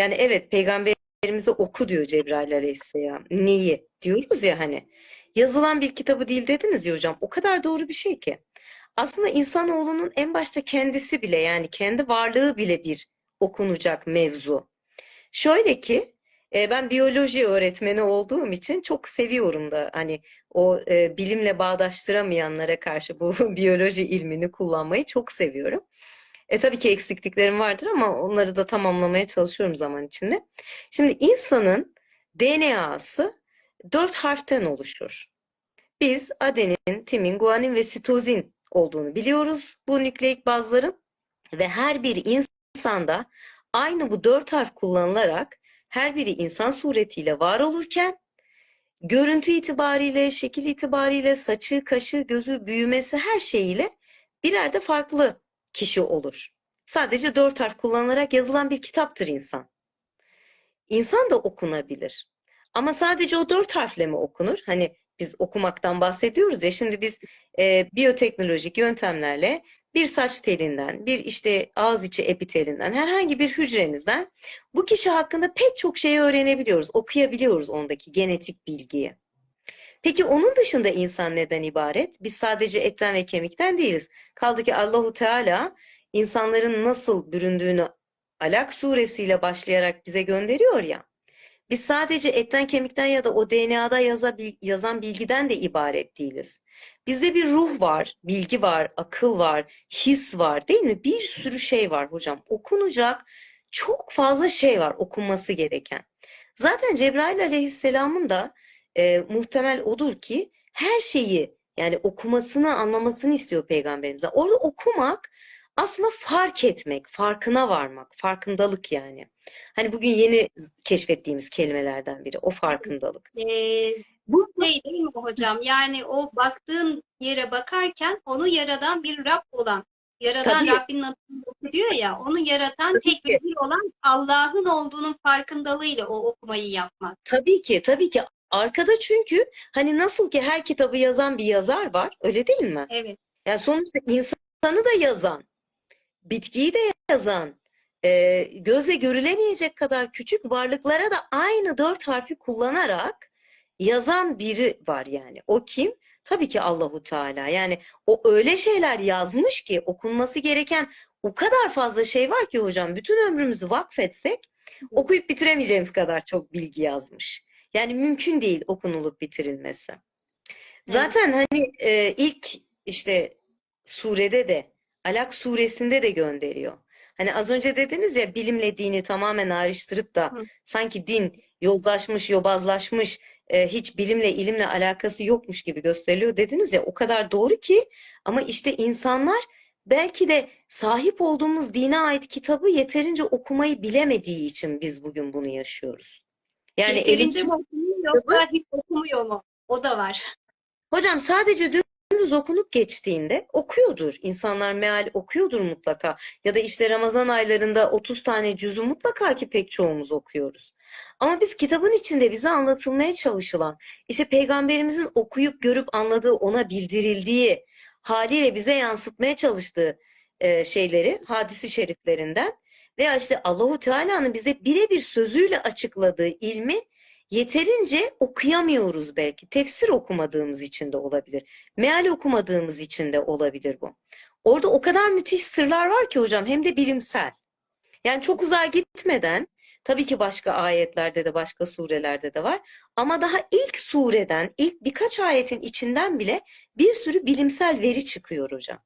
Yani evet peygamberimize oku diyor Cebrail aleyhisselam. Neyi? Diyoruz ya hani. Yazılan bir kitabı değil dediniz ya hocam. O kadar doğru bir şey ki. Aslında insanoğlunun en başta kendisi bile yani kendi varlığı bile bir okunacak mevzu. Şöyle ki e, ben biyoloji öğretmeni olduğum için çok seviyorum da hani o e, bilimle bağdaştıramayanlara karşı bu biyoloji ilmini kullanmayı çok seviyorum. E tabii ki eksikliklerim vardır ama onları da tamamlamaya çalışıyorum zaman içinde. Şimdi insanın DNA'sı dört harften oluşur. Biz adenin, timin, guanin ve sitozin olduğunu biliyoruz bu nükleik bazların ve her bir insanda aynı bu dört harf kullanılarak her biri insan suretiyle var olurken görüntü itibariyle, şekil itibariyle, saçı, kaşı, gözü, büyümesi her şeyiyle birer de farklı kişi olur. Sadece dört harf kullanılarak yazılan bir kitaptır insan. İnsan da okunabilir. Ama sadece o dört harfle mi okunur? Hani biz okumaktan bahsediyoruz ya şimdi biz e, biyoteknolojik yöntemlerle bir saç telinden, bir işte ağız içi epitelinden, herhangi bir hücrenizden bu kişi hakkında pek çok şeyi öğrenebiliyoruz, okuyabiliyoruz ondaki genetik bilgiyi. Peki onun dışında insan neden ibaret? Biz sadece etten ve kemikten değiliz. Kaldı ki Allahu Teala insanların nasıl büründüğünü Alak suresiyle başlayarak bize gönderiyor ya. Biz sadece etten kemikten ya da o DNA'da yaza- yazan bilgiden de ibaret değiliz. Bizde bir ruh var, bilgi var, akıl var, his var, değil mi? Bir sürü şey var hocam. Okunacak çok fazla şey var okunması gereken. Zaten Cebrail aleyhisselamın da e, muhtemel odur ki her şeyi yani okumasını, anlamasını istiyor peygamberimize. Orada okumak aslında fark etmek, farkına varmak, farkındalık yani. Hani bugün yeni keşfettiğimiz kelimelerden biri o farkındalık. Ee, Bu şey değil mi hocam? Yani o baktığın yere bakarken onu yaradan bir Rab olan, yaradan Tabii. Rabbinin adını okuyor ya, onu yaratan Tabii tek bir olan Allah'ın olduğunun farkındalığıyla o okumayı yapmak. Tabii ki, tabii ki. Arkada çünkü hani nasıl ki her kitabı yazan bir yazar var, öyle değil mi? Evet. Yani sonuçta insanı da yazan, bitkiyi de yazan, e, gözle görülemeyecek kadar küçük varlıklara da aynı dört harfi kullanarak yazan biri var yani. O kim? Tabii ki Allahu Teala. Yani o öyle şeyler yazmış ki okunması gereken o kadar fazla şey var ki hocam bütün ömrümüzü vakfetsek okuyup bitiremeyeceğimiz kadar çok bilgi yazmış. Yani mümkün değil okunulup bitirilmesi. Zaten hani e, ilk işte surede de Alak suresinde de gönderiyor. Hani az önce dediniz ya bilimle dini tamamen ayrıştırıp da Hı. sanki din yozlaşmış, yobazlaşmış, e, hiç bilimle ilimle alakası yokmuş gibi gösteriliyor dediniz ya o kadar doğru ki ama işte insanlar belki de sahip olduğumuz dine ait kitabı yeterince okumayı bilemediği için biz bugün bunu yaşıyoruz. Yani Yeterince mi okumuyor yoksa hiç okumuyor mu? O da var. Hocam sadece dümdüz okunup geçtiğinde okuyordur. İnsanlar meal okuyordur mutlaka. Ya da işte Ramazan aylarında 30 tane cüzü mutlaka ki pek çoğumuz okuyoruz. Ama biz kitabın içinde bize anlatılmaya çalışılan, işte peygamberimizin okuyup görüp anladığı, ona bildirildiği haliyle bize yansıtmaya çalıştığı şeyleri, hadisi şeriflerinden veya işte Allahu Teala'nın bize birebir sözüyle açıkladığı ilmi yeterince okuyamıyoruz belki. Tefsir okumadığımız için de olabilir. Meal okumadığımız için de olabilir bu. Orada o kadar müthiş sırlar var ki hocam hem de bilimsel. Yani çok uzağa gitmeden tabii ki başka ayetlerde de başka surelerde de var ama daha ilk sureden ilk birkaç ayetin içinden bile bir sürü bilimsel veri çıkıyor hocam.